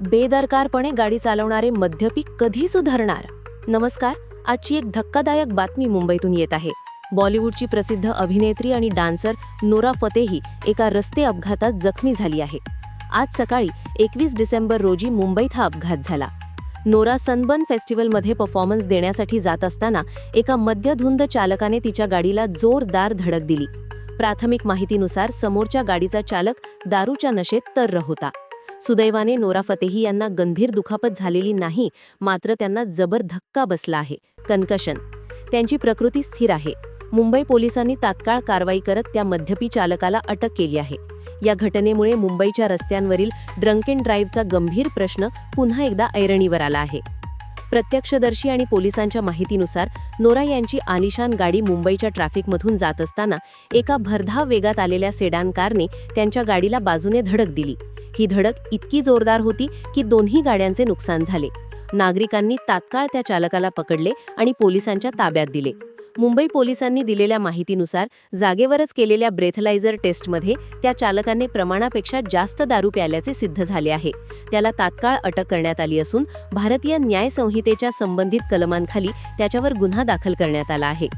बेदरकारपणे गाडी चालवणारे मद्यपी कधी सुधारणार? नमस्कार आजची एक धक्कादायक बातमी मुंबईतून येत आहे. बॉलिवूडची प्रसिद्ध अभिनेत्री आणि डान्सर नोरा फतेही एका रस्ते अपघातात जखमी झाली आहे आज सकाळी एकवीस डिसेंबर रोजी मुंबईत हा अपघात झाला. नोरा सनबर्न फेस्टिवलमध्ये परफॉर्मन्स देण्यासाठी जात असताना एका मद्यधुंद चालकाने तिच्या गाडीला जोरदार धडक दिली. प्राथमिक माहितीनुसार समोरच्या गाडीचा चालक दारूच्या नशेत तर होता. सुदैवाने नोरा फतेही यांना गंभीर दुखापत झालेली नाही मात्र त्यांना जबर धक्का बसला आहे. कन्कशन. त्यांची प्रकृती स्थिर आहे. मुंबई पोलिसांनी तात्काळ कारवाई करत त्या मद्यपी चालकाला अटक केली आहे. या घटनेमुळे मुंबईच्या रस्त्यांवरील ड्रंक एंड ड्राईव्हचा गंभीर प्रश्न पुन्हा एकदा ऐरणीवर आला आहे. प्रत्यक्षदर्शी आणि पोलिसांच्या माहितीनुसार नोरा यांची आलिशान गाडी मुंबईच्या ट्रॅफिकमधून जात असताना एका भरधाव वेगात आलेल्या सेडान कारने त्यांच्या गाडीला बाजूने धडक दिली. ही धडक इतकी जोरदार होती की दोन्ही गाड्यांचे नुकसान झाले. नागरिकांनी तात्काळ त्या चालकाला पकडले आणि पोलिसांच्या ताब्यात दिले. मुंबई पोलिसांनी दिलेल्या माहितीनुसार जागेवरच केलेल्या ब्रेथलायझर टेस्टमध्ये त्या चालकाने प्रमाणापेक्षा जास्त दारू प्याल्याचे सिद्ध झाले आहे. त्याला तात्काळ अटक करण्यात आली असून भारतीय न्याय संहितेच्या संबंधित कलमांखाली त्याच्यावर गुन्हा दाखल करण्यात आला आहे.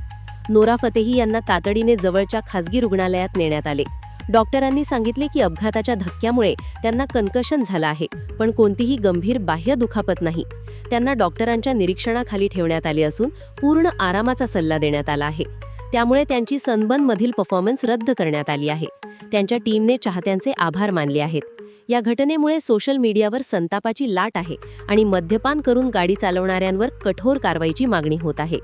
नोरा फतेही यांना तातडीने जवळच्या खासगी रुग्णालयात नेण्यात आले. डॉक्टरांनी सांगितले की अपघाताच्या धक्क्यामुळे त्यांना कन्कशन झालं आहे पण कोणतीही गंभीर बाह्य दुखापत नाही. त्यांना डॉक्टरांच्या निरीक्षणाखाली ठेवण्यात आले असून पूर्ण आरामाचा सल्ला देण्यात आला आहे. त्यामुळे त्यांची सनबर्नमधील परफॉर्मन्स रद्द करण्यात आली आहे. त्यांच्या टीमने चाहत्यांचे आभार मानले आहेत. या घटनेमुळे सोशल मीडियावर संतापाची लाट आहे आणि मद्यपान करून गाडी चालवणाऱ्यांवर कठोर कारवाईची मागणी होत आहे.